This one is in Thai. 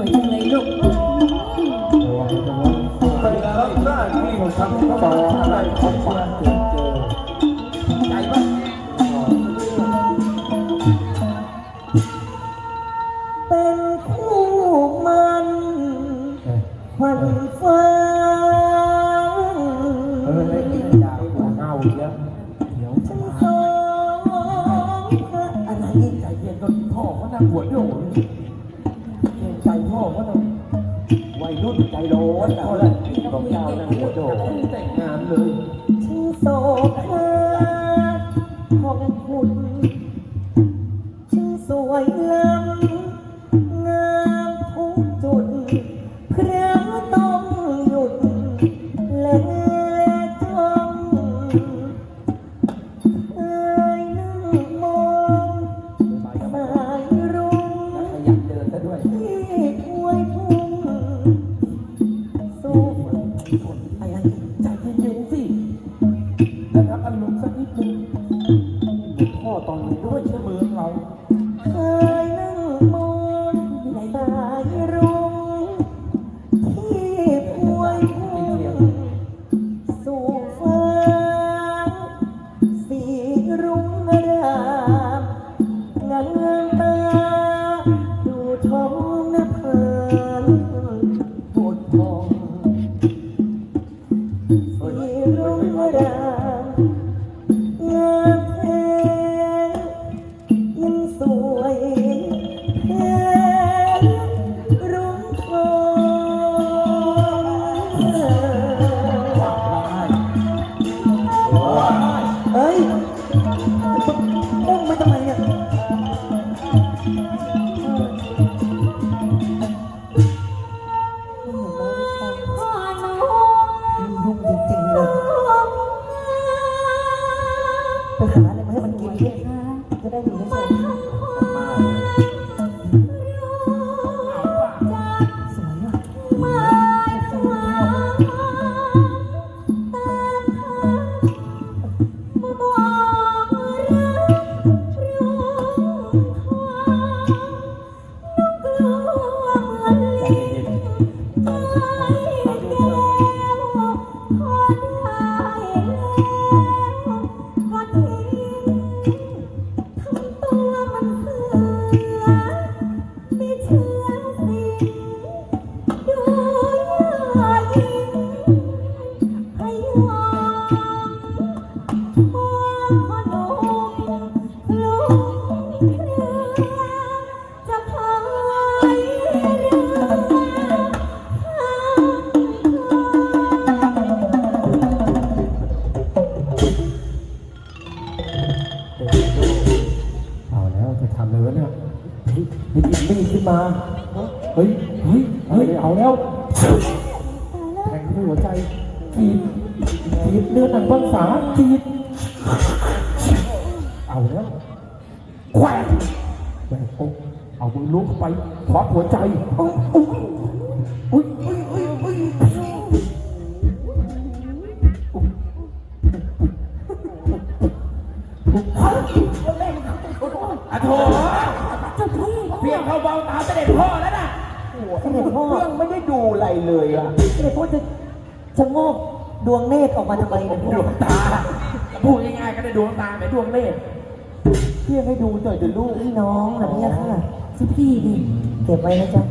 วยจังเลยลูกไปรับหน้าที่ของทำต่ออะไรของความเจอใจบ้างเป็นคู่มันวันฟ้าเออไอ้กินยาหัวเน่าอีกแล้วเดี๋ยวทั้งสองพระอะไรใจเย็นก็พ่อเขานั่งปวดด้วยโอ้ยเกรงใจ พ่อเขาหน่อยวัยรุ่นใจร้อนนะเขาเลยต้องยาวนั่งปวดโอ้ยแต่งงานเลยทั้งโศกคาของคุณทั้งสวยล้ำงามทุกจุดพระต้องหยุดและจ้องเคยนั่งมองสายรุ้งขยันเดินซะด้วย ตอน เฮ้ยมึงมาทำไมเนี่ยพ่อหนูยุ่งจริงๆเลยไปหา เฮ้ยได้ยินได้ยินขึ้นมา เฮ้ย เฮ้ย เฮ้ย เอาแล้ว แทงที่หัวใจจีบจีบเนื้อหนังบางสาจีบเอาแล้วแขวนแขวนปุ๊บเอามือล้วงเข้าไปควักหัวใจอุ๊ยอุ๊ยอุ๊ยอุ๊ยอุ๊ยอุ๊ยอะโถเจ้าพี่ เพียงเขาเบาตาเสด็จพ่อแล้วน่ะเสด็จพ่อ เรื่องไม่ได้ดูอะไรเลยอะเสด็จพ่อจะชะโงกดวงเนตรออกมาทำไมเนี่ยดวงตาพูดง่ายๆก็ได้ดวงตาไหมดวงเล่ห์เพียงให้ดูหน่อยเดี๋ยวลูก พี่น้องนะพี่ค่ะเจ้าพี่ดิเก็บไว้นะจ๊ะ